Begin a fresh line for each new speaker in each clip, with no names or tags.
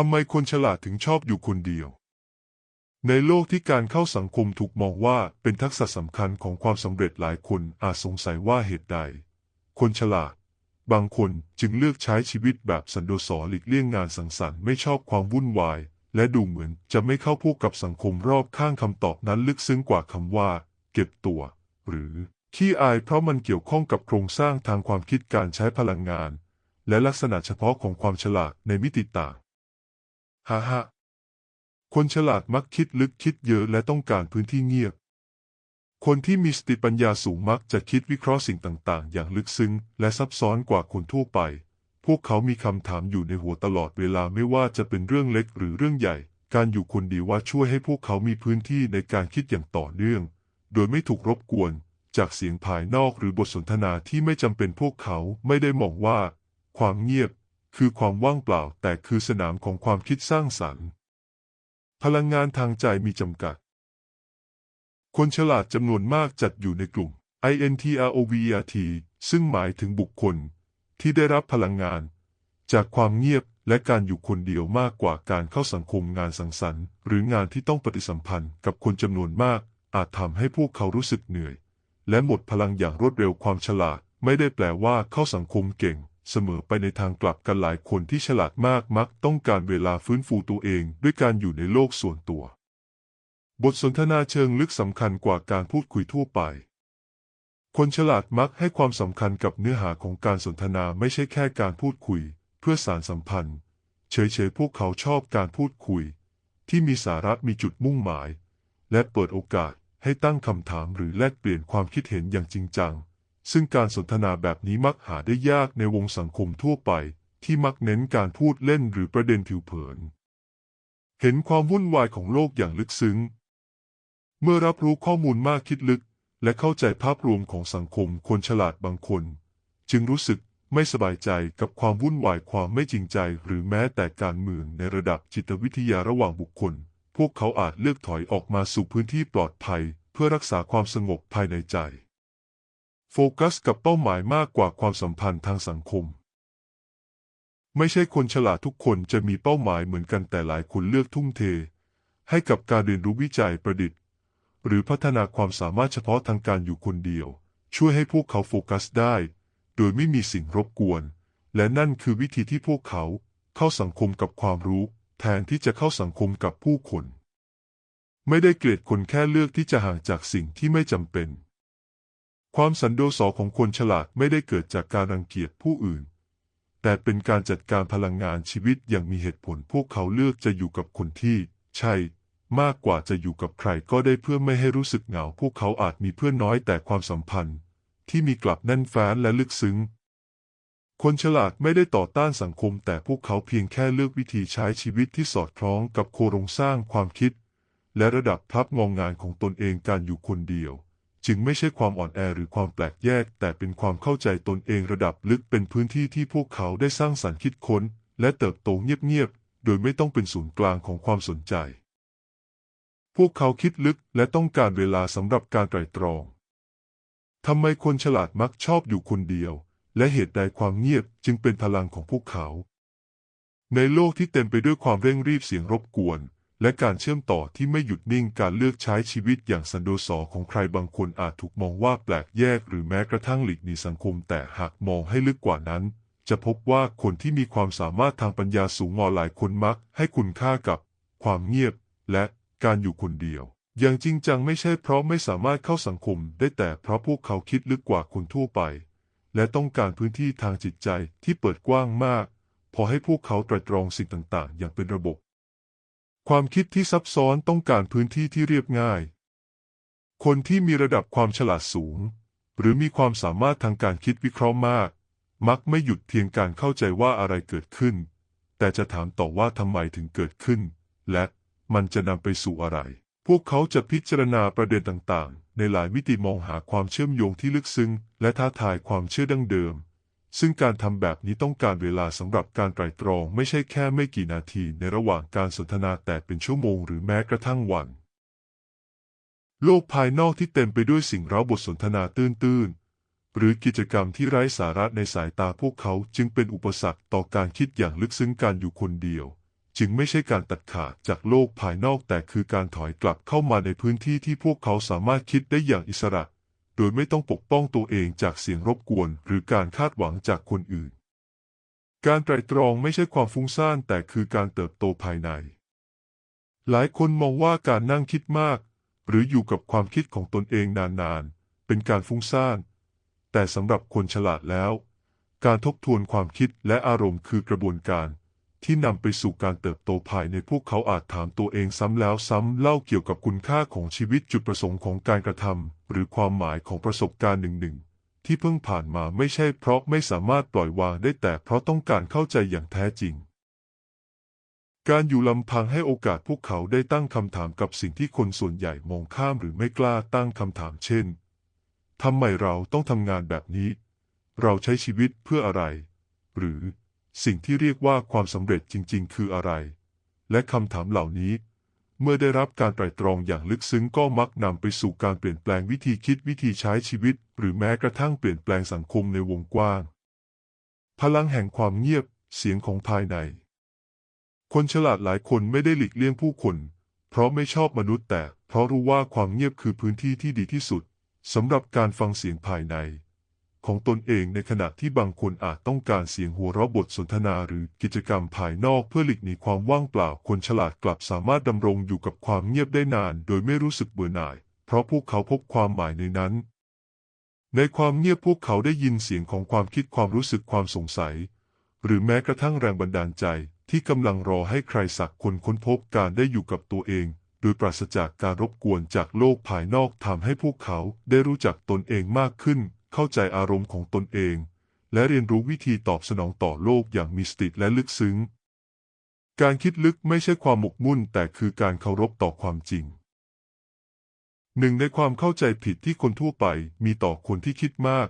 ทำไมคนฉลาดถึงชอบอยู่คนเดียว ในโลกที่การเข้าสังคมถูกมองว่าเป็นทักษะสำคัญของความสำเร็จหลายคนอาจสงสัยว่าเหตุใด คนฉลาด บางคนจึงเลือกใช้ชีวิตแบบสันโดษหลีกเลี่ยงงานสังสรรค์ไม่ชอบความวุ่นวาย และดูเหมือนจะไม่เข้าพวกกับสังคมรอบข้างคำตอบนั้นลึกซึ้งกว่าคำว่า เก็บตัว หรือขี้อายเพราะมันเกี่ยวข้องกับโครงสร้างทางความคิดการใช้พลังงาน และลักษณะเฉพาะของความฉลาดในมิติต่าง ฮ่าฮ่าคนฉลาดมักคิดลึกคิดเยอะและต้องการพื้นที่เงียบ คนที่มีสติปัญญาสูงมักจะคิดวิเคราะห์สิ่งต่าง ๆ อย่างลึกซึ้งและซับซ้อนกว่าคนทั่วไป พวกเขามีคำถามอยู่ในหัวตลอดเวลาไม่ว่าจะเป็นเรื่องเล็กหรือเรื่องใหญ่ การอยู่คนเดียวว่าช่วยให้พวกเขามีพื้นที่ในการคิดอย่างต่อเนื่อง โดยไม่ถูกรบกวนจากเสียงภายนอกหรือบทสนทนาที่ไม่จำเป็นพวกเขาไม่ได้มองว่า ความเงียบ คือความว่างเปล่าแต่คือสนามของความคิดสร้างสรรค์ พลังงานทางใจมีจำกัด คนฉลาดจำนวนมากจัดอยู่ในกลุ่ม INTROVERT ซึ่งหมายถึงบุคคลที่ได้รับพลังงาน จากความเงียบและการอยู่คนเดียวมากกว่าการเข้าสังคมงานสังสรรค์ หรืองานที่ต้องปฏิสัมพันธ์กับคนจำนวนมาก อาจทำให้พวกเขารู้สึกเหนื่อย และหมดพลังอย่างรวดเร็วความฉลาด ไม่ได้แปลว่าเข้าสังคมเก่ง เสมอไปในทางกลับกันหลายคนที่ฉลาดมากมักต้องการเวลาฟื้นฟูตัวเองด้วยการอยู่ในโลกส่วนตัว บทสนทนาเชิงลึกสำคัญกว่าการพูดคุยทั่วไป คนฉลาดมักให้ความสำคัญกับเนื้อหาของการสนทนาไม่ใช่แค่การพูดคุย เพื่อสารสัมพันธ์ เฉยๆพวกเขาชอบการพูดคุย ที่มีสาระมีจุดมุ่งหมาย และเปิดโอกาสให้ตั้งคำถามหรือแลกเปลี่ยนความคิดเห็นอย่างจริงจัง ซึ่งการสนทนาแบบนี้มักหาได้ยากในวงสังคมทั่วไป ที่มักเน้นการพูดเล่นหรือประเด็นผิวเผิน เห็นความวุ่นวายของโลกอย่างลึกซึ้ง เมื่อรับรู้ข้อมูลมากคิดลึก และเข้าใจภาพรวมของสังคมคนฉลาดบางคน จึงรู้สึกไม่สบายใจกับความวุ่นวายความไม่จริงใจ หรือแม้แต่การเมืองในระดับจิตวิทยาระหว่างบุคคล พวกเขาอาจเลือกถอยออกมาสู่พื้นที่ปลอดภัย เพื่อรักษาความสงบภายในใจ โฟกัสกับเป้าหมายมากกว่าความสัมพันธ์ทางสังคม ไม่ใช่คนฉลาดทุกคนจะมีเป้าหมายเหมือนกันแต่หลายคนเลือกทุ่มเท ให้กับการเรียนรู้วิจัยประดิษฐ์ หรือพัฒนาความสามารถเฉพาะทางการอยู่คนเดียว ช่วยให้พวกเขาโฟกัสได้ โดยไม่มีสิ่งรบกวน และนั่นคือวิธีที่พวกเขาเข้าสังคมกับความรู้ แทนที่จะเข้าสังคมกับผู้คน ไม่ได้เกลียดคนแค่เลือกที่จะห่างจากสิ่งที่ไม่จำเป็น ความสันโดษของคนฉลาดไม่ได้เกิดจากการรังเกียจผู้อื่น แต่เป็นการจัดการพลังงานชีวิตอย่างมีเหตุผลพวกเขาเลือกจะอยู่กับคนที่ ใช่ มากกว่าจะอยู่กับใครก็ได้เพื่อไม่ให้รู้สึกเหงา พวกเขาอาจมีเพื่อนน้อยแต่ความสัมพันธ์ ที่มีกลับแน่นแฟ้นและลึกซึ้ง คนฉลาดไม่ได้ต่อต้านสังคม แต่พวกเขาเพียงแค่เลือกวิธีใช้ชีวิตที่สอดคล้องกับโครงสร้างความคิด และระดับพับงองงานของตนเองการอยู่คนเดียว จึงไม่ใช่ความอ่อนแอหรือความแปลกแยก แต่เป็นความเข้าใจตนเองระดับลึกเป็นพื้นที่ที่พวกเขาได้สร้างสรรค์คิดค้น และเติบโตเงียบๆโดยไม่ต้องเป็นศูนย์กลางของความสนใจ พวกเขาคิดลึกและต้องการเวลาสำหรับการไตร่ตรองทำไมคนฉลาดมักชอบอยู่คนเดียว และเหตุใดความเงียบจึงเป็นพลังของพวกเขา ในโลกที่เต็มไปด้วยความเร่งรีบเสียงรบกวน และการเชื่อมต่อที่ไม่หยุดนิ่งการเลือกใช้ชีวิตอย่างสันโดษของใครบางคนอาจถูกมองว่าแปลกแยกหรือแม้กระทั่งหลีกหนีสังคม แต่หากมองให้ลึกกว่านั้น จะพบว่าคนที่มีความสามารถทางปัญญาสูงงอหลายคนมัก ให้คุณค่ากับ ความเงียบ และการอยู่คนเดียว อย่างจริงจังไม่ใช่เพราะไม่สามารถเข้าสังคม ได้แต่เพราะพวกเขาคิดลึกกว่าคนทั่วไป และต้องการพื้นที่ทางจิตใจที่เปิดกว้างมาก พอให้พวกเขาตรตรองสิ่งต่าง ๆ อย่างเป็นระบบ ความคิดที่ซับซ้อนต้องการพื้นที่ที่เรียบง่าย คนที่มีระดับความฉลาดสูง หรือมีความสามารถทางการคิดวิเคราะห์มาก มักไม่หยุดเพียงการเข้าใจว่าอะไรเกิดขึ้น แต่จะถามต่อว่าทำไมถึงเกิดขึ้น และมันจะนำไปสู่อะไร พวกเขาจะพิจารณาประเด็นต่างๆ ในหลายมิติมองหาความเชื่อมโยงที่ลึกซึ้ง และท้าทายความเชื่อดั้งเดิม ซึ่งการทำแบบนี้ต้องการเวลาสำหรับการไตร่ตรองไม่ใช่แค่ไม่กี่นาทีในระหว่างการสนทนาแต่เป็นชั่วโมงหรือแม้กระทั่งวัน โลกภายนอกที่เต็มไปด้วยสิ่งเร้าบทสนทนาตื้นๆ หรือกิจกรรมที่ไร้สาระในสายตาพวกเขาจึงเป็นอุปสรรคต่อการคิดอย่างลึกซึ้งการอยู่คนเดียว จึงไม่ใช่การตัดขาดจากโลกภายนอกแต่คือการถอยกลับเข้ามาในพื้นที่ที่พวกเขาสามารถคิดได้อย่างอิสระ โดยไม่ต้องปกป้องตัวเองจากเสียงรบกวน หรือการคาดหวังจากคนอื่น การไตรตรองไม่ใช่ความฟุ้งซ่านแต่คือการเติบโตภายใน หลายคนมองว่าการนั่งคิดมาก หรืออยู่กับความคิดของตนเองนานๆ เป็นการฟุ้งซ่าน แต่สำหรับคนฉลาดแล้ว การทบทวนความคิดและอารมณ์คือกระบวนการ ที่นำไปสู่การเติบโตภายในพวกเขาอาจถามตัวเองซ้ำแล้วซ้ำเล่าเกี่ยวกับคุณค่าของชีวิตจุดประสงค์ของการกระทำหรือความหมายของประสบการณ์หนึ่งๆที่เพิ่งผ่านมาไม่ใช่เพราะไม่สามารถปล่อยวางได้แต่เพราะต้องการเข้าใจอย่างแท้จริง การอยู่ลำพังให้โอกาสพวกเขาได้ตั้งคำถามกับสิ่งที่คนส่วนใหญ่มองข้ามหรือไม่กล้าตั้งคำถามเช่นทำไมเราต้องทำงานแบบนี้ เราใช้ชีวิตเพื่ออะไร หรือ สิ่งที่เรียกว่าความสำเร็จจริง ๆ คืออะไร และคำถามเหล่านี้ เมื่อได้รับการไตร่ตรองอย่างลึกซึ้งก็มักนำไปสู่การเปลี่ยนแปลงวิธีคิดวิธีใช้ชีวิต หรือแม้กระทั่งเปลี่ยนแปลงสังคมในวงกว้าง พลังแห่งความเงียบ เสียงของภายใน คนฉลาดหลายคนไม่ได้หลีกเลี่ยงผู้คน เพราะไม่ชอบมนุษย์แต่ เพราะรู้ว่าความเงียบคือพื้นที่ที่ดีที่สุดสำหรับการฟังเสียงภายใน ของตนเองในขณะที่บางคนอาจต้องการเสียงหัวเราะบทสนทนาหรือกิจกรรมภายนอกเพื่อหลีกหนีความว่างเปล่า คนฉลาดกลับสามารถดำรงอยู่กับความเงียบได้นาน โดยไม่รู้สึกเบื่อหน่าย เพราะพวกเขาพบความหมายในนั้น ในความเงียบพวกเขาได้ยินเสียงของความคิดความรู้สึกความสงสัย หรือแม้กระทั่งแรงบันดาลใจที่กำลังรอให้ใครสักคนค้นพบการได้อยู่กับตัวเอง โดยปราศจากการรบกวนจากโลกภายนอกทำให้พวกเขาได้รู้จักตนเองมากขึ้น เข้าใจอารมณ์ของตนเอง และเรียนรู้วิธีตอบสนองต่อโลกอย่างมีสติและลึกซึ้ง การคิดลึกไม่ใช่ความหมกมุ่นแต่คือการเคารพต่อความจริง หนึ่งในความเข้าใจผิดที่คนทั่วไปมีต่อคนที่คิดมาก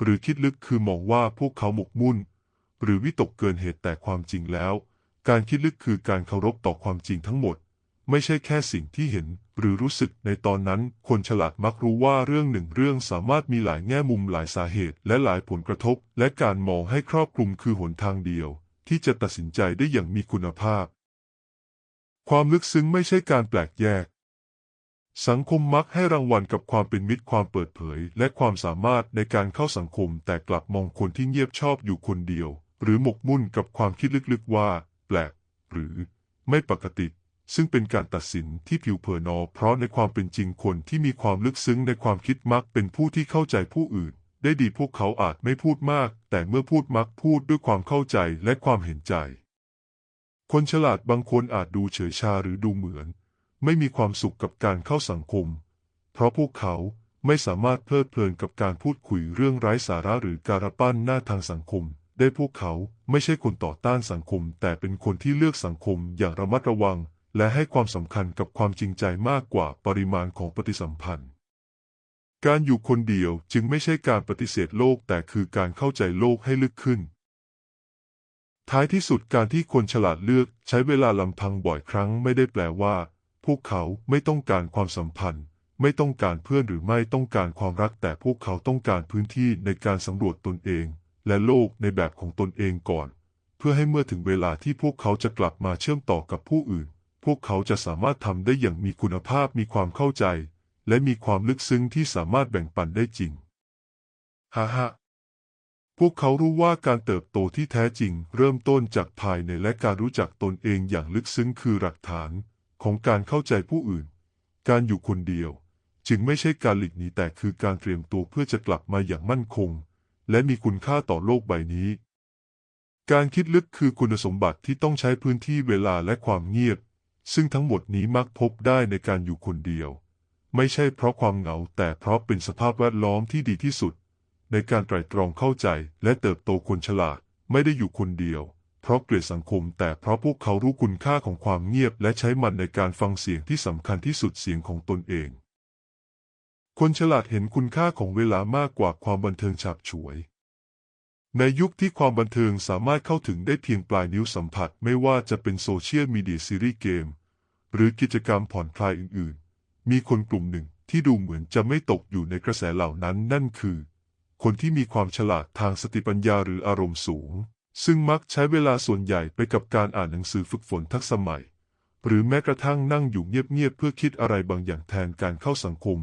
หรือคิดลึกคือมองว่าพวกเขาหมกมุ่น หรือวิตกเกินเหตุแต่ความจริงแล้ว การคิดลึกคือการเคารพต่อความจริงทั้งหมด ไม่ใช่แค่สิ่งที่เห็นหรือรู้สึกในตอนนั้น คนฉลาดมักรู้ว่าเรื่องหนึ่งเรื่องสามารถมีหลายแง่มุมหลายสาเหตุ และหลายผลกระทบ และการมองให้ครอบคลุมคือหนทางเดียว ที่จะตัดสินใจได้อย่างมีคุณภาพ ความลึกซึ้งไม่ใช่การแปลกแยก สังคมมักให้รางวัลกับความเป็นมิตรความเปิดเผย และความสามารถในการเข้าสังคม แต่กลับมองคนที่เงียบชอบอยู่คนเดียว หรือหมกมุ่นกับความคิดลึกๆว่า แปลก หรือ ไม่ปกติ ซึ่งเป็นการตัดสินที่ผิวเผินอเพราะในความเป็นจริงคนที่มีความลึกซึ้งในความคิดมักเป็นผู้ที่เข้าใจผู้อื่น ได้ดีพวกเขาอาจไม่พูดมาก แต่เมื่อพูดมักพูดด้วยความเข้าใจและความเห็นใจ คนฉลาดบางคนอาจดูเฉยชาหรือดูเหมือน ไม่มีความสุขกับการเข้าสังคม เพราะพวกเขาไม่สามารถเพลิดเพลินกับการพูดคุยเรื่องไร้สาระหรือการปั้นหน้าทางสังคม ได้พวกเขาไม่ใช่คนต่อต้านสังคม แต่เป็นคนที่เลือกสังคมอย่างระมัดระวัง และให้ความสำคัญกับความจริงใจมากกว่าปริมาณของปฏิสัมพันธ์ การอยู่คนเดียวจึงไม่ใช่การปฏิเสธโลกแต่คือการเข้าใจโลกให้ลึกขึ้น ท้ายที่สุดการที่คนฉลาดเลือกใช้เวลาลำพังบ่อยครั้งไม่ได้แปลว่า พวกเขาไม่ต้องการความสัมพันธ์ ไม่ต้องการเพื่อนหรือไม่ต้องการความรักแต่พวกเขาต้องการพื้นที่ในการสำรวจตนเอง และโลกในแบบของตนเองก่อน เพื่อให้เมื่อถึงเวลาที่พวกเขาจะกลับมาเชื่อมต่อกับผู้อื่น พวกเขาจะสามารถทำได้อย่างมีคุณภาพมีความเข้าใจ และมีความลึกซึ้งที่สามารถแบ่งปันได้จริงฮ่าฮ่าพวกเขารู้ว่าการเติบโตที่แท้จริง เริ่มต้นจากภายในและการรู้จักตนเองอย่างลึกซึ้งคือหลักฐานของการเข้าใจผู้อื่น การอยู่คนเดียว จึงไม่ใช่การหลีกหนีแต่คือการเตรียมตัวเพื่อจะกลับมาอย่างมั่นคง และมีคุณค่าต่อโลกใบนี้ การคิดลึกคือคุณสมบัติที่ต้องใช้พื้นที่เวลาและความเงียบ ซึ่งทั้งหมดนี้มักพบได้ในการอยู่คนเดียว ไม่ใช่เพราะความเหงาแต่เพราะเป็นสภาพแวดล้อมที่ดีที่สุด ในการไตร่ตรองเข้าใจและเติบโตคนฉลาดไม่ได้อยู่คนเดียว เพราะเกลียดสังคม แต่เพราะพวกเขารู้คุณค่าของความเงียบ และใช้มันในการฟังเสียงที่สำคัญที่สุดเสียงของตนเอง คนฉลาดเห็นคุณค่าของเวลามากกว่าความบันเทิงฉาบฉวย ในยุคที่ความบันเทิงสามารถเข้าถึงได้เพียงปลายนิ้วสัมผัสไม่ว่าจะเป็นโซเชียลมีเดียซีรีส์เกม หรือกิจกรรมผ่อนคลายอื่นๆ มีคนกลุ่มหนึ่งที่ดูเหมือนจะไม่ตกอยู่ในกระแสเหล่านั้นนั่นคือ คนที่มีความฉลาดทางสติปัญญาหรืออารมณ์สูง ซึ่งมักใช้เวลาส่วนใหญ่ไปกับการอ่านหนังสือฝึกฝนทักษะใหม่ หรือแม้กระทั่งนั่งอยู่เงียบๆเพื่อคิดอะไรบางอย่างแทนการเข้าสังคม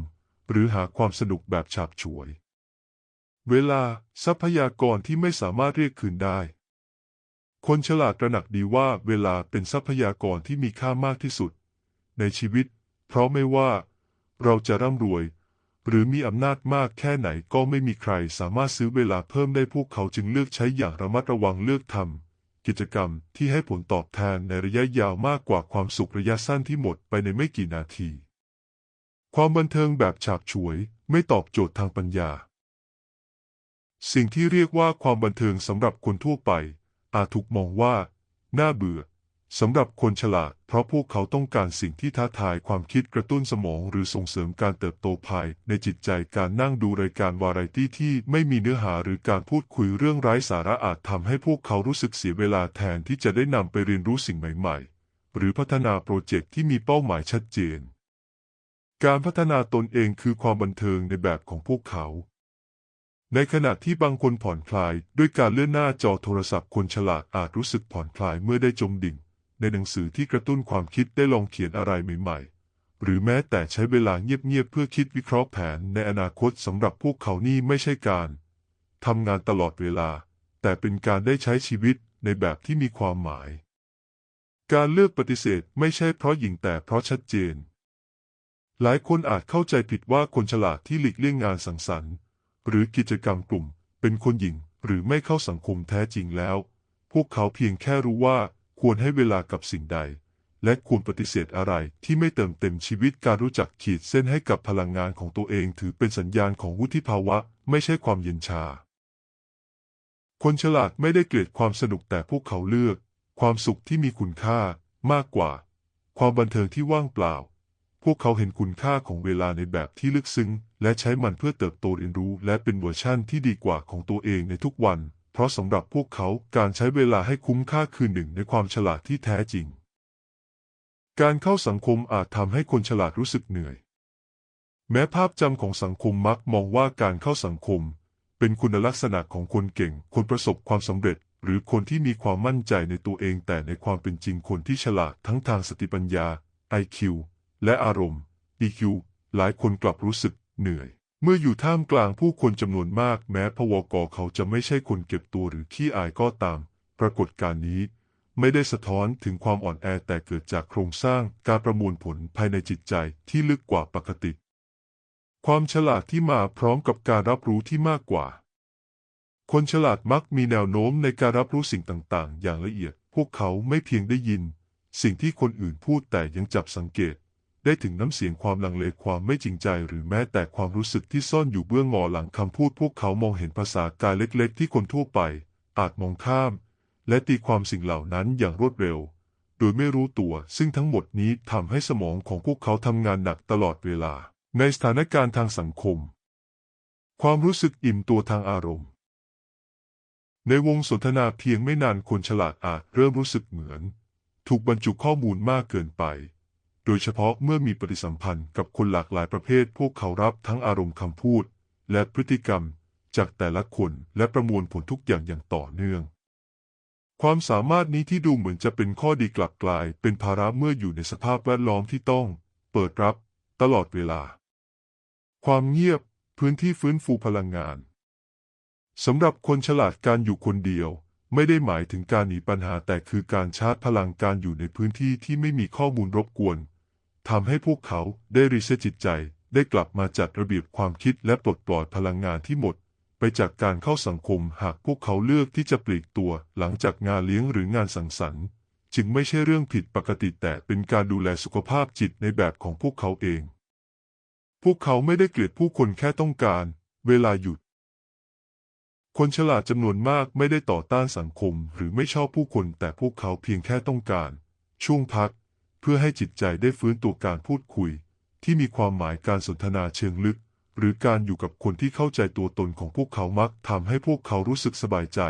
หรือหาความสนุกแบบฉาบฉวย เวลา ทรัพยากรที่ไม่สามารถเรียกคืนได้ คนฉลาดตระหนักดีว่าเวลาเป็นทรัพยากรที่มีค่ามากที่สุด ในชีวิต เพราะไม่ว่า เราจะร่ำรวย หรือมีอำนาจมากแค่ไหนก็ไม่มีใครสามารถซื้อเวลาเพิ่มได้พวกเขาจึงเลือกใช้อย่างระมัดระวังเลือกทำกิจกรรมที่ให้ผลตอบแทนในระยะยาวมากกว่าความสุขระยะสั้นที่หมดไปในไม่กี่นาที ความบันเทิงแบบฉาบฉวยไม่ตอบโจทย์ทางปัญญา สิ่งที่เรียกว่าความบันเทิงสำหรับคนทั่วไป อาจถูกมองว่า น่าเบื่อสำหรับคนฉลาด เพราะพวกเขาต้องการสิ่งที่ท้าทายความคิดกระตุ้นสมอง หรือส่งเสริมการเติบโตภายในจิตใจการนั่งดูรายการวาไรตี้ที่ไม่มีเนื้อหาหรือการพูดคุยเรื่องไร้สาระอาจทำให้พวกเขารู้สึกเสียเวลาแทนที่จะได้นำไปเรียนรู้สิ่งใหม่ ๆ หรือพัฒนาโปรเจกต์ที่มีเป้าหมายชัดเจน การพัฒนาตนเองคือความบันเทิงในแบบของพวกเขา ในขณะที่บางคนผ่อนคลายด้วยการเลื่อนหน้าจอโทรศัพท์คนฉลาดอาจรู้สึกผ่อนคลายเมื่อได้จมดิ่ง ในหนังสือที่กระตุ้นความคิดได้ลองเขียนอะไรใหม่ๆ หรือแม้แต่ใช้เวลาเงียบๆเพื่อคิดวิเคราะห์แผนในอนาคตสำหรับพวกเขานี่ไม่ใช่การทำงานตลอดเวลา แต่เป็นการได้ใช้ชีวิตในแบบที่มีความหมาย การเลือกปฏิเสธไม่ใช่เพราะหญิงแต่เพราะชัดเจน หลายคนอาจเข้าใจผิดว่าคนฉลาดที่หลีกเลี่ยงงานสังสรรค์ หรือกิจกรรมกลุ่ม เป็นคนหญิงหรือไม่เข้าสังคมแท้จริงแล้ว พวกเขาเพียงแค่รู้ว่าควรให้เวลากับสิ่งใด และควรปฏิเสธอะไรที่ไม่เติมเต็มชีวิตการรู้จักขีดเส้นให้กับพลังงานของตัวเองถือเป็นสัญญาณของวุฒิภาวะ ไม่ใช่ความเย็นชา คนฉลาดไม่ได้เกลียดความสนุกแต่พวกเขาเลือก ความสุขที่มีคุณค่ามากกว่า ความบันเทิงที่ว่างเปล่า พวกเขาเห็นคุณค่าของเวลาในแบบที่ลึกซึ้ง และใช้มันเพื่อเติบโตเรียนรู้ และเป็นเวอร์ชั่นที่ดีกว่าของตัวเองในทุกวัน เพราะสำหรับพวกเขาการใช้เวลาให้คุ้มค่าคือหนึ่งในความฉลาดที่แท้จริง การเข้าสังคมอาจทำให้คนฉลาดรู้สึกเหนื่อย แม้ภาพจำของสังคมมักมองว่าการเข้าสังคม เป็นคุณลักษณะของคนเก่ง คนประสบความสำเร็จหรือคนที่มีความมั่นใจในตัวเองแต่ในความเป็นจริงคนที่ฉลาดทั้งทางสติปัญญา IQ และอารมณ์ EQ หลายคนกลับรู้สึก เหนื่อย เมื่ออยู่ท่ามกลางผู้คนจำนวนมากแม้พวกเขาจะไม่ใช่คนเก็บตัวหรือขี้อายก็ตาม ปรากฏการณ์นี้ไม่ได้สะท้อนถึงความอ่อนแอแต่เกิดจากโครงสร้างการประมวลผลภายในจิตใจที่ลึกกว่าปกติ ความฉลาดที่มาพร้อมกับการรับรู้ที่มากกว่า คนฉลาดมักมีแนวโน้มในการรับรู้สิ่งต่าง ๆ อย่างละเอียด พวกเขาไม่เพียงได้ยิน สิ่งที่คนอื่นพูดแต่ยังจับสังเกต ได้ถึงน้ำเสียงความลังเลความไม่จริงใจ หรือแม้แต่ความรู้สึกที่ซ่อนอยู่เบื้องงอหลังคำพูดพวกเขามองเห็นภาษากายเล็กๆ ที่คนทั่วไป อาจมองข้าม และตีความสิ่งเหล่านั้นอย่างรวดเร็ว โดยไม่รู้ตัว ซึ่งทั้งหมดนี้ทำให้สมองของพวกเขาทำงานหนักตลอดเวลา ในสถานการณ์ทางสังคม ความรู้สึกอิ่มตัวทางอารมณ์ ในวงสนทนาเพียงไม่นานคนฉลาดอาจเริ่มรู้สึกเหมือน ถูกบรรจุข้อมูลมากเกินไป โดยเฉพาะเมื่อมีปฏิสัมพันธ์กับคนหลากหลายประเภท พวกเขารับทั้งอารมณ์คำพูด และพฤติกรรมจากแต่ละคนและประมวลผลทุกอย่างอย่างต่อเนื่อง ความสามารถนี้ที่ดูเหมือนจะเป็นข้อดีกลับกลาย เป็นภาระเมื่ออยู่ในสภาพแวดล้อมที่ต้อง เปิดรับ ตลอดเวลา ความเงียบ พื้นที่ฟื้นฟูพลังงานสำหรับคนฉลาดการอยู่คนเดียว ไม่ได้หมายถึงการหนีปัญหาแต่คือการชาร์จพลังการอยู่ในพื้นที่ที่ไม่มีข้อมูลรบกวน ทำให้พวกเขาได้รีเซ็ตจิตใจ ได้กลับมาจัดระเบียบความคิดและปลดปล่อยพลังงานที่หมด ไปจากการเข้าสังคมหากพวกเขาเลือกที่จะปลีกตัวหลังจากงานเลี้ยงหรืองานสังสรรค์จึงไม่ใช่เรื่องผิดปกติแต่เป็นการดูแลสุขภาพจิตในแบบของพวกเขาเอง พวกเขาไม่ได้เกลียดผู้คนแค่ต้องการ เวลาหยุด คนฉลาดจำนวนมากไม่ได้ต่อต้านสังคมหรือไม่ชอบผู้คนแต่พวกเขาเพียงแค่ต้องการ ช่วงพัก พื่อให้จิตใจได้ฟื้นตัวการพูดคุย ที่มีความหมายการสนทนาเชิงลึก หรือการอยู่กับคนที่เข้าใจตัวตนของพวกเขามักทำให้พวกเขารู้สึกสบายใจ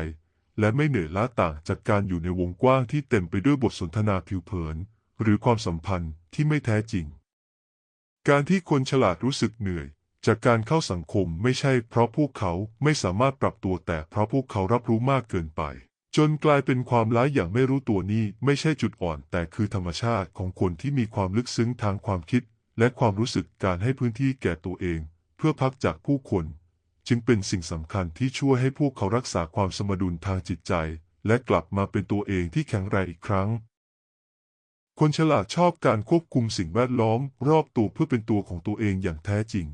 และไม่เหนื่อยล้าต่างจากการอยู่ในวงกว้างที่เต็มไปด้วยบทสนทนาผิวเผิน หรือความสัมพันธ์ที่ไม่แท้จริง การที่คนฉลาดรู้สึกเหนื่อย จากการเข้าสังคมไม่ใช่เพราะพวกเขาไม่สามารถปรับตัวแต่เพราะพวกเขารับรู้มากเกินไป จนกลายเป็นความร้ายอย่างไม่รู้ตัวนี้ไม่ใช่จุดอ่อน แต่คือธรรมชาติของคนที่มีความลึกซึ้งทางความคิด และความรู้สึกการให้พื้นที่แก่ตัวเอง เพื่อพักจากผู้คน จึงเป็นสิ่งสำคัญที่ช่วยให้พวกเขารักษาความสมดุลทางจิตใจ และกลับมาเป็นตัวเองที่แข็งแรงอีกครั้ง คนฉลาดชอบการควบคุมสิ่งแวดล้อม รอบตัวเพื่อเป็นตัวของตัวเองอย่างแท้จริง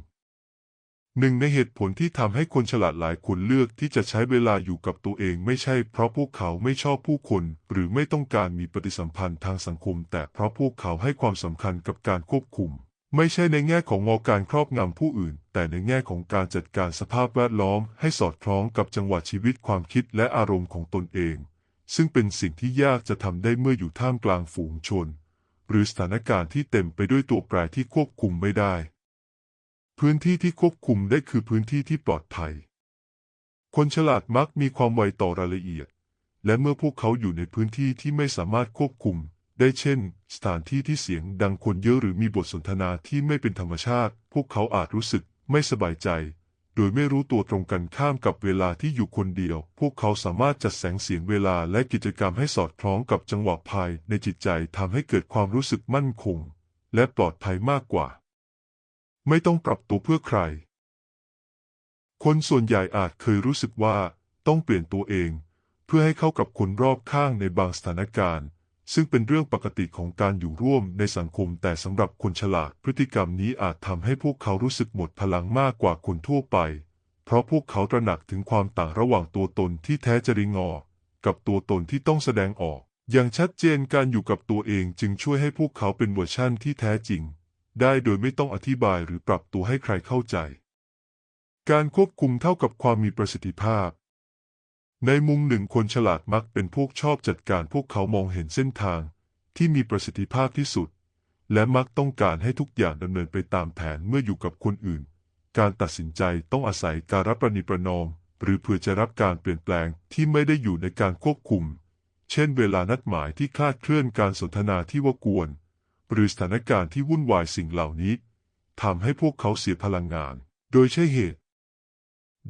หนึ่งในเหตุผลที่ทำให้คนฉลาดหลายคนเลือกที่จะใช้เวลาอยู่กับตัวเองไม่ใช่เพราะพวกเขาไม่ชอบผู้คน หรือไม่ต้องการมีปฏิสัมพันธ์ทางสังคม แต่เพราะพวกเขาให้ความสำคัญกับการควบคุม ไม่ใช่ในแง่ของงอการครอบงำผู้อื่น แต่ในแง่ของการจัดการสภาพแวดล้อม ให้สอดคล้องกับจังหวะชีวิตความคิดและอารมณ์ของตนเอง ซึ่งเป็นสิ่งที่ยากจะทำได้เมื่ออยู่ท่ามกลางฝูงชน หรือสถานการณ์ที่เต็มไปด้วยตัวแปรที่ควบคุมไม่ได้ พื้นที่ที่ควบคุมได้คือพื้นที่ที่ปลอดภัย คนฉลาดมักมีความไวต่อรายละเอียด และเมื่อพวกเขาอยู่ในพื้นที่ที่ไม่สามารถควบคุม ได้เช่น สถานที่ที่เสียงดังคนเยอะหรือมีบทสนทนาที่ไม่เป็นธรรมชาติ พวกเขาอาจรู้สึกไม่สบายใจ โดยไม่รู้ตัวตรงกันข้ามกับเวลาที่อยู่คนเดียว พวกเขาสามารถจัดแสงเสียงเวลาและกิจกรรมให้สอดคล้องกับจังหวะภายในจิตใจทำให้เกิดความรู้สึกมั่นคง และปลอดภัยมากกว่า ไม่ต้องปรับตัวเพื่อใคร คนส่วนใหญ่อาจเคยรู้สึกว่าต้องเปลี่ยนตัวเอง เพื่อให้เข้ากับคนรอบข้างในบางสถานการณ์ ซึ่งเป็นเรื่องปกติของการอยู่ร่วมในสังคม แต่สำหรับคนฉลาดพฤติกรรมนี้อาจทำให้พวกเขารู้สึกหมดพลังมากกว่าคนทั่วไป เพราะพวกเขาตระหนักถึงความต่างระหว่างตัวตนที่แท้จริงออกกับตัวตนที่ต้องแสดงออก อย่างชัดเจนการอยู่กับตัวเองจึงช่วยให้พวกเขาเป็นเวอร์ชั่นที่แท้จริง ได้โดยไม่ต้องอธิบายหรือปรับตัวให้ใครเข้าใจ การควบคุมเท่ากับความมีประสิทธิภาพ ในมุมหนึ่งคนฉลาดมักเป็นพวกชอบจัดการพวกเขามองเห็นเส้นทางที่มีประสิทธิภาพที่สุด และมักต้องการให้ทุกอย่างดำเนินไปตามแผนเมื่ออยู่กับคนอื่น การตัดสินใจต้องอาศัยการรับประนีประนอม หรือเพื่อจะรับการเปลี่ยนแปลงที่ไม่ได้อยู่ในการควบคุม เช่น เวลานัดหมายที่คลาดเคลื่อนการสนทนาที่ว่ากวน หรือสถานการณ์ที่วุ่นวายสิ่งเหล่านี้ทำให้พวกเขาเสียพลังงาน โดยใช่เหตุ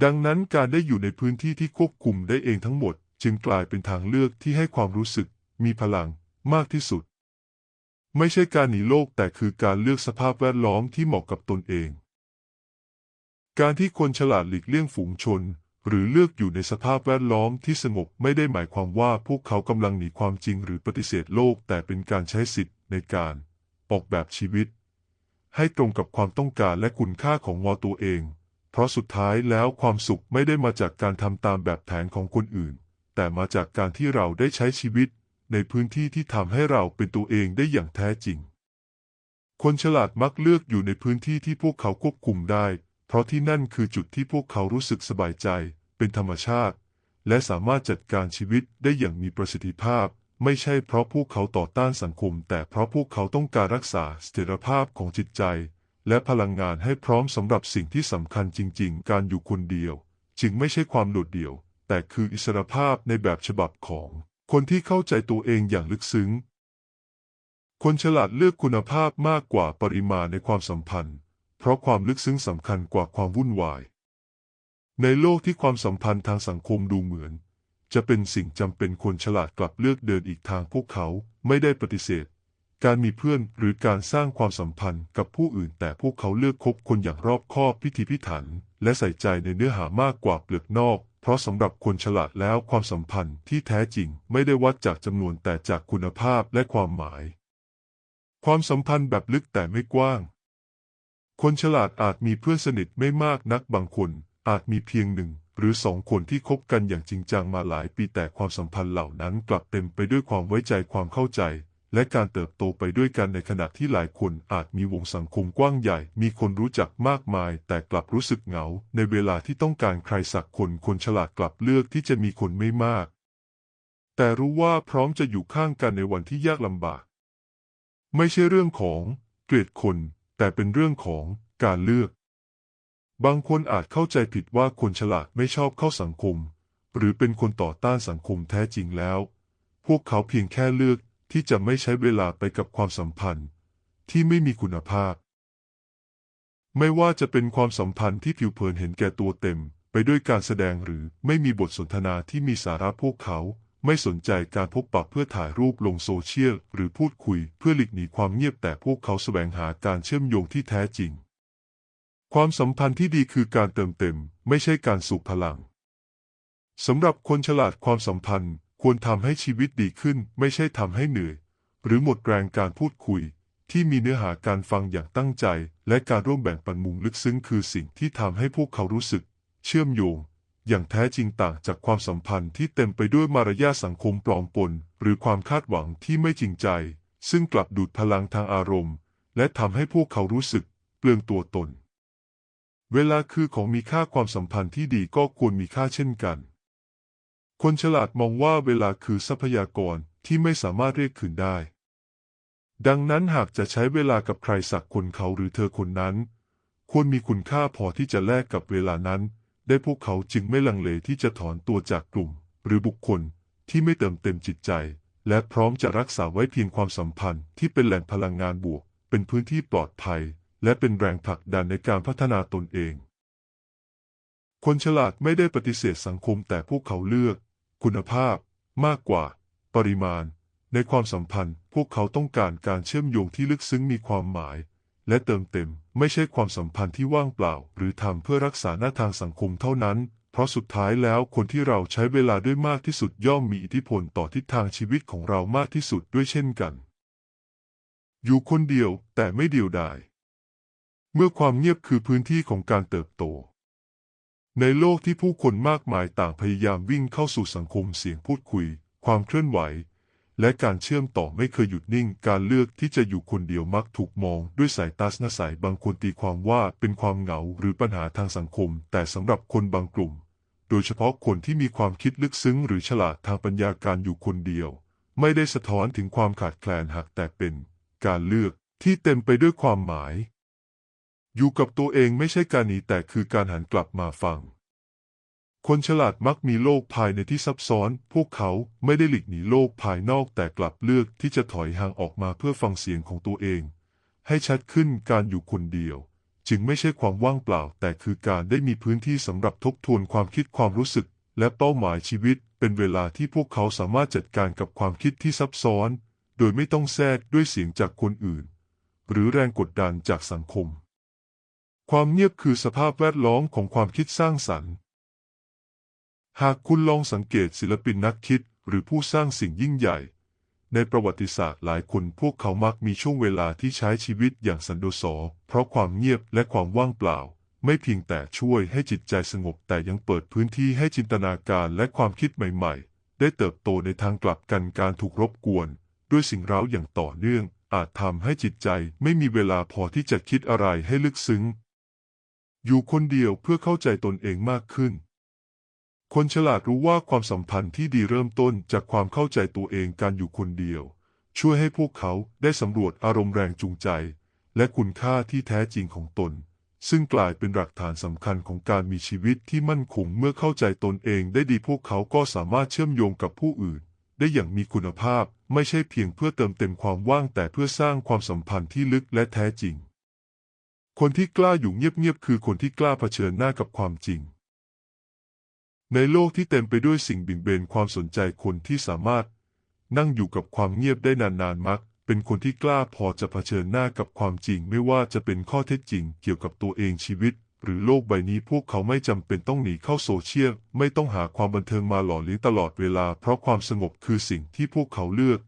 ดังนั้นการได้อยู่ในพื้นที่ที่ควบคุมได้เองทั้งหมด จึงกลายเป็นทางเลือกที่ให้ความรู้สึกมีพลังมากที่สุด ไม่ใช่การหนีโลกแต่คือการเลือกสภาพแวดล้อมที่เหมาะกับตนเอง การที่คนฉลาดหลีกเลี่ยงฝูงชน หรือเลือกอยู่ในสภาพแวดล้อมที่สงบไม่ได้หมายความว่าพวกเขากำลังหนีความจริงหรือปฏิเสธโลกแต่เป็นการใช้สิทธิ์ในการ ออกแบบชีวิต ให้ตรงกับความต้องการและคุณค่าของงอตัวเอง เพราะสุดท้ายแล้วความสุขไม่ได้มาจากการทำตามแบบแผนของคนอื่น แต่มาจากการที่เราได้ใช้ชีวิต ในพื้นที่ที่ทำให้เราเป็นตัวเองได้อย่างแท้จริง คนฉลาดมักเลือกอยู่ในพื้นที่ที่พวกเขาควบคุมได้ เพราะที่นั่นคือจุดที่พวกเขารู้สึกสบายใจ เป็นธรรมชาติ และสามารถจัดการชีวิตได้อย่างมีประสิทธิภาพ ไม่ใช่เพราะพวกเขาต่อต้านสังคม แต่เพราะพวกเขาต้องการรักษาเสถียรภาพของจิตใจ และพลังงานให้พร้อมสำหรับสิ่งที่สำคัญจริง ๆ การอยู่คนเดียว จึงไม่ใช่ความโดดเดี่ยว แต่คืออิสรภาพในแบบฉบับของ คนที่เข้าใจตัวเองอย่างลึกซึ้ง คนฉลาดเลือกคุณภาพมากกว่าปริมาณในความสัมพันธ์ เพราะความลึกซึ้งสำคัญกว่าความวุ่นวาย ในโลกที่ความสัมพันธ์ทางสังคมดูเหมือน จะเป็นสิ่งจำเป็นคนฉลาดกลับเลือกเดินอีกทางพวกเขาไม่ได้ปฏิเสธ การมีเพื่อนหรือการสร้างความสัมพันธ์กับผู้อื่น แต่พวกเขาเลือกคบคนอย่างรอบคอบพิถีพิถัน และใส่ใจในเนื้อหามากกว่าเปลือกนอก เพราะสำหรับคนฉลาดแล้วความสัมพันธ์ที่แท้จริงไม่ได้วัดจากจำนวนแต่จากคุณภาพและความหมาย ความสัมพันธ์แบบลึกแต่ไม่กว้าง คนฉลาดอาจมีเพื่อนสนิทไม่มากนักบางคนอาจมีเพียงหนึ่ง หรือสองคนที่คบกันอย่างจริงจังมาหลายปีแต่ความสัมพันธ์เหล่านั้นกลับเต็มไปด้วยความไว้ใจความเข้าใจ และการเติบโตไปด้วยกันในขณะที่หลายคนอาจมีวงสังคมกว้างใหญ่ มีคนรู้จักมากมาย แต่กลับรู้สึกเหงา ในเวลาที่ต้องการใครสักคนคนฉลาดกลับเลือกที่จะมีคนไม่มาก แต่รู้ว่าพร้อมจะอยู่ข้างกันในวันที่ยากลำบาก ไม่ใช่เรื่องของเกลียดคน แต่เป็นเรื่องของการเลือก บางคนอาจเข้าใจผิดว่าคนฉลาดไม่ชอบเข้าสังคม หรือเป็นคนต่อต้านสังคมแท้จริงแล้ว พวกเขาเพียงแค่เลือกที่จะไม่ใช้เวลาไปกับความสัมพันธ์ ที่ไม่มีคุณภาพ ไม่ว่าจะเป็นความสัมพันธ์ที่ผิวเผินเห็นแก่ตัวเต็ม ไปด้วยการแสดงหรือไม่มีบทสนทนาที่มีสาระพวกเขา ไม่สนใจการพบปะเพื่อถ่ายรูปลงโซเชียลหรือพูดคุยเพื่อหลีกหนีความเงียบแต่พวกเขาแสวงหาการเชื่อมโยงที่แท้จริง ความสัมพันธ์ที่ดีคือการเติมเต็ม ไม่ใช่การสูบพลังสำหรับคนฉลาดความสัมพันธ์ควรทำให้ชีวิตดีขึ้น ไม่ใช่ทำให้เหนื่อย หรือหมดแรงการพูดคุย ที่มีเนื้อหาการฟังอย่างตั้งใจ และการร่วมแบ่งปันมุมลึกซึ้งคือสิ่งที่ทำให้พวกเขารู้สึก เชื่อมโยง อย่างแท้จริงต่างจากความสัมพันธ์ที่เต็มไปด้วยมารยาสังคมปลอมปน หรือความคาดหวังที่ไม่จริงใจ ซึ่งกลับดูดพลังทางอารมณ์ และทำให้พวกเขารู้สึก เปลืองตัวตน เวลาคือของมีค่าความสัมพันธ์ที่ดีก็ควรมีค่าเช่นกัน คนฉลาดมองว่าเวลาคือทรัพยากรที่ไม่สามารถเรียกคืนได้ ดังนั้นหากจะใช้เวลากับใครสักคนเขาหรือเธอคนนั้น ควรมีคุณค่าพอที่จะแลกกับเวลานั้น ได้พวกเขาจึงไม่ลังเลที่จะถอนตัวจากกลุ่ม หรือบุคคลที่ไม่เติมเต็มจิตใจ และพร้อมจะรักษาไว้เพียงความสัมพันธ์ที่เป็นแหล่งพลังงานบวก เป็นพื้นที่ปลอดภัย และเป็นแรงผลักดันในการพัฒนาตนเอง คนฉลาดไม่ได้ปฏิเสธสังคมแต่พวกเขาเลือก คุณภาพ มากกว่า ปริมาณ ในความสัมพันธ์ พวกเขาต้องการการเชื่อมโยงที่ลึกซึ้งมีความหมาย และเติมเต็มไม่ใช่ความสัมพันธ์ที่ว่างเปล่า หรือทำเพื่อรักษาหน้าทางสังคมเท่านั้น เพราะสุดท้ายแล้วคนที่เราใช้เวลาด้วยมากที่สุดย่อมมีอิทธิพลต่อทิศทางชีวิตของเรามากที่สุดด้วยเช่นกัน อยู่คนเดียวแต่ไม่เดียวดาย เมื่อความเงียบคือพื้นที่ของการเติบโต ในโลกที่ผู้คนมากมายต่างพยายามวิ่งเข้าสู่สังคมเสียงพูดคุย ความเคลื่อนไหว และการเชื่อมต่อไม่เคยหยุดนิ่ง การเลือกที่จะอยู่คนเดียวมักถูกมองด้วยสายตาสนสายบางคนตีความว่าเป็นความเหงาหรือปัญหาทางสังคม แต่สำหรับคนบางกลุ่ม โดยเฉพาะคนที่มีความคิดลึกซึ้ง หรือฉลาดทางปัญญาการอยู่คนเดียว ไม่ได้สะท้อนถึงความขาดแคลนหากแต่เป็น การเลือกที่เต็มไปด้วยความหมาย อยู่กับตัวเองไม่ใช่การหนีแต่คือการหันกลับมาฟัง คนฉลาดมักมีโลกภายในที่ซับซ้อน พวกเขาไม่ได้หลีกหนีโลกภายนอกแต่กลับเลือกที่จะถอยห่างออกมาเพื่อฟังเสียงของตัวเอง ให้ชัดขึ้นการอยู่คนเดียว จึงไม่ใช่ความว่างเปล่า แต่คือการได้มีพื้นที่สำหรับทบทวนความคิดความรู้สึก และเป้าหมายชีวิต เป็นเวลาที่พวกเขาสามารถจัดการกับความคิดที่ซับซ้อน โดยไม่ต้องแทรกด้วยเสียงจากคนอื่น หรือแรงกดดันจากสังคม ความเงียบคือสภาพแวดล้อมของความคิดสร้างสรรค์ หากคุณลองสังเกตศิลปินนักคิดหรือผู้สร้างสิ่งยิ่งใหญ่ ในประวัติศาสตร์หลายคนพวกเขามักมีช่วงเวลาที่ใช้ชีวิตอย่างสันโดษเพราะความเงียบและความว่างเปล่า ไม่เพียงแต่ช่วยให้จิตใจสงบแต่ยังเปิดพื้นที่ให้จินตนาการและความคิดใหม่ ๆ ได้เติบโตในทางกลับกันการถูกรบกวน ด้วยสิ่งเร้าอย่างต่อเนื่องอาจทำให้จิตใจไม่มีเวลาพอที่จะคิดอะไรให้ลึกซึ้ง อยู่คนเดียวเพื่อเข้าใจตนเองมากขึ้น คนฉลาดรู้ว่าความสัมพันธ์ที่ดีเริ่มต้นจากความเข้าใจตัวเองการอยู่คนเดียว ช่วยให้พวกเขาได้สำรวจอารมณ์แรงจูงใจ และคุณค่าที่แท้จริงของตน ซึ่งกลายเป็นหลักฐานสำคัญของการมีชีวิตที่มั่นคงเมื่อเข้าใจตนเองได้ดีพวกเขาก็สามารถเชื่อมโยงกับผู้อื่น ได้อย่างมีคุณภาพไม่ใช่เพียงเพื่อเติมเต็มความว่างแต่เพื่อสร้างความสัมพันธ์ที่ลึกและแท้จริง คนที่กล้าอยู่เงียบๆคือคนที่กล้าเผชิญหน้ากับความจริง ในโลกที่เต็มไปด้วยสิ่งบิ่งเบนความสนใจคนที่สามารถ นั่งอยู่กับความเงียบได้นานๆมัก เป็นคนที่กล้าพอจะเผชิญหน้ากับความจริง ไม่ว่าจะเป็นข้อเท็จจริง เกี่ยวกับตัวเองชีวิต หรือโลกใบนี้พวกเขาไม่จำเป็นต้องหนีเข้าโซเชียลไม่ต้องหาความบันเทิงมาหล่อเลี้ยงตลอดเวลา เพราะความสงบคือสิ่งที่พวกเขาเลือก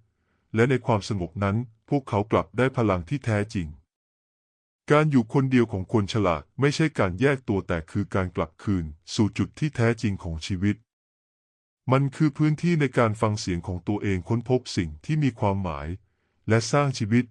และในความสงบนั้น พวกเขากลับได้พลังที่แท้จริง การอยู่คนเดียวของคนฉลาดไม่ใช่การแยกตัวแต่คือการกลับคืน สู่จุดที่แท้จริงของชีวิต มันคือพื้นที่ในการฟังเสียงของตัวเองค้นพบสิ่งที่มีความหมาย และสร้างชีวิต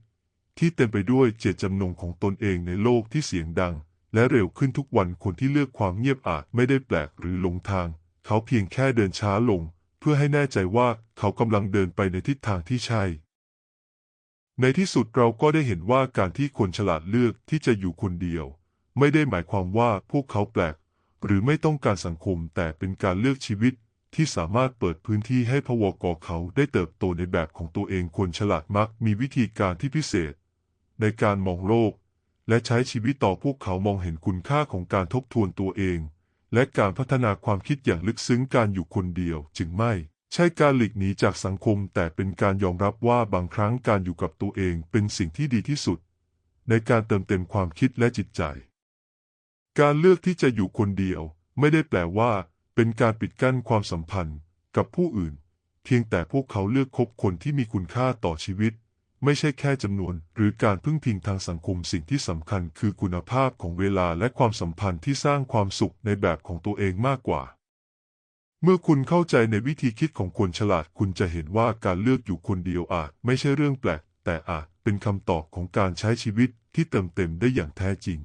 ที่เต็มไปด้วยเจตจำนงของตนเองในโลกที่เสียงดัง และเร็วขึ้นทุกวันคนที่เลือกความเงียบอาจไม่ได้แปลกหรือหลงทาง เขาเพียงแค่เดินช้าลง เพื่อให้แน่ใจว่าเขากำลังเดินไปในทิศทางที่ใช่ ในที่สุดเราก็ได้เห็นว่าการที่คนฉลาดเลือกที่จะอยู่คนเดียว ไม่ได้หมายความว่าพวกเขาแปลก หรือไม่ต้องการสังคมแต่เป็นการเลือกชีวิตที่สามารถเปิดพื้นที่ให้พวกเขาได้เติบโตในแบบของตัวเองคนฉลาดมักมีวิธีการที่พิเศษ ในการมองโลก และใช้ชีวิตต่อพวกเขามองเห็นคุณค่าของการทบทวนตัวเอง และการพัฒนาความคิดอย่างลึกซึ้งการอยู่คนเดียวจึงไม่ ใช่การหลีกหนีจากสังคมแต่เป็นการยอมรับว่าบางครั้งการอยู่กับตัวเองเป็นสิ่งที่ดีที่สุด ในการเติมเต็มความคิดและจิตใจ การเลือกที่จะอยู่คนเดียว ไม่ได้แปลว่า เป็นการปิดกั้นความสัมพันธ์กับผู้อื่น เพียงแต่พวกเขาเลือกคบคนที่มีคุณค่าต่อชีวิต ไม่ใช่แค่จำนวน หรือการพึ่งพิงทางสังคมสิ่งที่สำคัญคือคุณภาพของเวลาและความสัมพันธ์ที่สร้างความสุขในแบบของตัวเองมากกว่า เมื่อคุณเข้าใจในวิธีคิดของคนฉลาด คุณจะเห็นว่าการเลือกอยู่คนเดียวอาจไม่ใช่เรื่องแปลก แต่อาจเป็นคำตอบของการใช้ชีวิตที่เติมเต็มได้อย่างแท้จริง